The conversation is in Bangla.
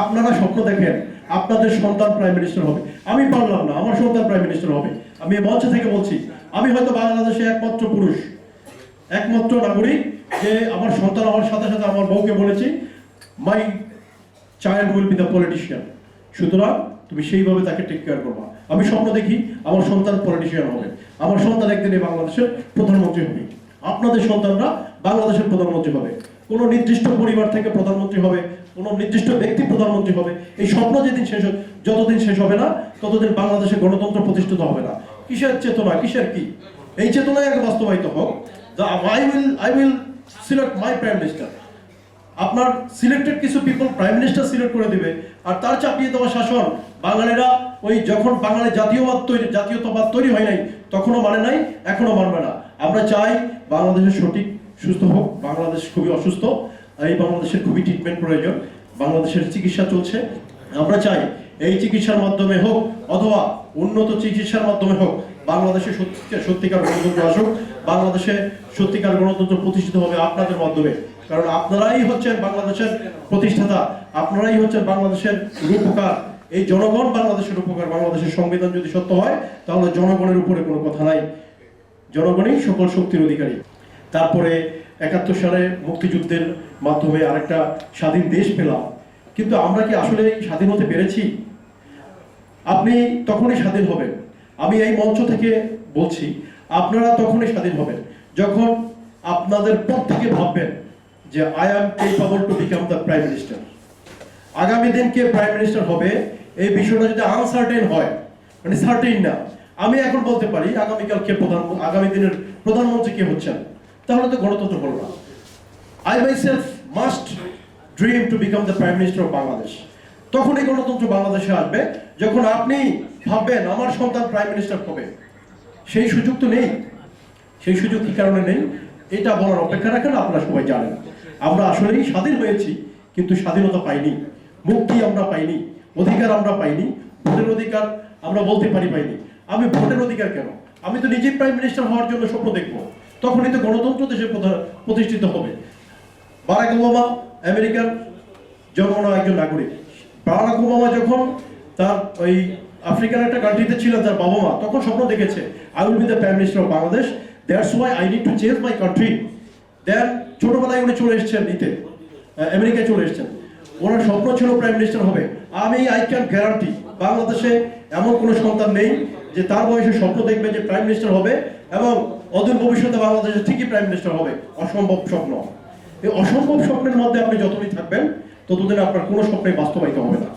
আপনারা স্বপ্ন দেখেন, আপনাদের সন্তান প্রাইম মিনিস্টার হবে। আমি পারলাম না, আমার সন্তান প্রাইম মিনিস্টার হবে। আমি মঞ্চ থেকে বলছি, আমি হয়তো বাংলাদেশে একমাত্র পুরুষ, একমাত্র নাগরিক যে আমার সন্তান আমার সাথে সাথে আমার বউকে বলেছি my child will be the politician সুতরাং তুমি সেইভাবে তাকে টেক কেয়ার করবা। আমি স্বপ্ন দেখি আমার সন্তান পলিটিশিয়ান হবে। আমার সন্তান একদিন বাংলাদেশের প্রধানমন্ত্রী হবে। আপনাদের সন্তানরা বাংলাদেশের প্রধানমন্ত্রী হবে। কোনো নির্দিষ্ট পরিবার থেকে প্রধানমন্ত্রী হবে, কোনো নির্দিষ্ট ব্যক্তি প্রধানমন্ত্রী হবে, এই স্বপ্ন যেদিন শেষ যতদিন শেষ হবে না, ততদিন বাংলাদেশে গণতন্ত্র প্রতিষ্ঠিত হবে না। কিসের চেতনা? কিসের কি? এই চেতনায় আগে বাস্তবায়িত হোক। I will I will select my prime minister আপনার সিলেক্টেড কিছু পিপল প্রাইম মিনিস্টার সিলেক্ট করে দিবে, আর তার চাপিয়ে দেওয়া শাসন, বাঙালিরা ওই যখন বাঙালি জাতীয়বাদ তৈরি জাতীয়তাবাদ তৈরি হয় নাই, তখনও মানে নাই এখনও মানবে না। আমরা চাই বাংলাদেশের সঠিক সুস্থ হোক, বাংলাদেশ খুবই অসুস্থ, এই বাংলাদেশের খুবই ট্রিটমেন্ট প্রয়োজন, বাংলাদেশের চিকিৎসা চলছে। আমরা চাই এই চিকিৎসার মাধ্যমে হোক অথবা উন্নত চিকিৎসার মাধ্যমে হোক, বাংলাদেশে সত্যিকার গণতন্ত্র আসুক, বাংলাদেশে সত্যিকার গণতন্ত্র প্রতিষ্ঠিত হবে আপনাদের মাধ্যমে। কারণ আপনারাই হচ্ছেন বাংলাদেশের প্রতিষ্ঠাতা, আপনারাই হচ্ছেন বাংলাদেশের রূপকার। এই জনগণ বাংলাদেশের উপকার বাংলাদেশের সংবিধান যদি সত্য হয়, তাহলে জনগণের উপরে কোনো কথা নাই। জনগণই সকল শক্তির অধিকারী। তারপরে একাত্তর সালে মুক্তিযুদ্ধের মাধ্যমে আরেকটা স্বাধীন দেশ পেলাম। কিন্তু আমরা কি আসলে স্বাধীন হতে পেরেছি? আপনি তখনই স্বাধীন হবেন। আমি এই মঞ্চ থেকে বলছি, আপনারা তখনই স্বাধীন হবেন। যখন আপনাদের প্রত্যেকে ভাববেন যে I am capable to become the prime minister আগামী দিন কে প্রাইম মিনিস্টার হবে, এই বিষয়টা যদি আনসার্টেন হয় মানে সার্টেন না, আমি এখন বলতে পারি, আগামীকাল কে প্রধান, আগামী দিনের প্রধানমন্ত্রী কে হচ্ছেন। তাহলে তো গণতন্ত্র হলো না। I myself must dream to become the prime minister of Bangladesh তখনই গণতন্ত্র বাংলাদেশে আসবে, যখন আপনি ভাববেন আমার সন্তান প্রাইম মিনিস্টার হবে। সেই সুযোগ তো নেই। সেই সুযোগ কি কারণে নেই? এটা বলার অপেক্ষা রাখেন, আপনারা সবাই জানেন। আমরা আসলেই স্বাধীন হয়েছি, কিন্তু স্বাধীনতা পাইনি। মুক্তি আমরা পাইনি, অধিকার আমরা পাইনি, ভোটের অধিকার আমরা বলতে পারি পাইনি। আমি ভোটের অধিকার কেন? আমি তো নিজেই প্রাইম মিনিস্টার হওয়ার জন্য স্বপ্ন দেখব। তখনই তো গণতন্ত্র দেশে প্রতিষ্ঠিত হবে। বারাক ওবামা আমেরিকার জন্মানো একজন নাগরিক। বারাক ওবামা যখন তার ওই আফ্রিকান একটা কান্ট্রিতে ছিলেন তার বাবা মা তখন স্বপ্ন দেখেছে I will be the prime minister of Bangladesh that's why I need to change my country then ছোটবেলায় উনি চলে এসেছেন আহ, আমেরিকায় চলে এসেছেন। ওনার স্বপ্ন ছিল প্রাইম মিনিস্টার হবে। আমি আই ক্যান গ্যারান্টি বাংলাদেশে এমন কোনো সন্তান নেই যে তার বয়সে স্বপ্ন দেখবে যে প্রাইম মিনিস্টার হবে এবং অদূর ভবিষ্যতে বাংলাদেশে ঠিকই প্রাইম মিনিস্টার হবে, অসম্ভব স্বপ্ন। এই অসম্ভব স্বপ্নের মধ্যে আপনি যতদিন থাকবেন, ততদিন আপনার কোনো স্বপ্নই বাস্তবায়িত হবে না।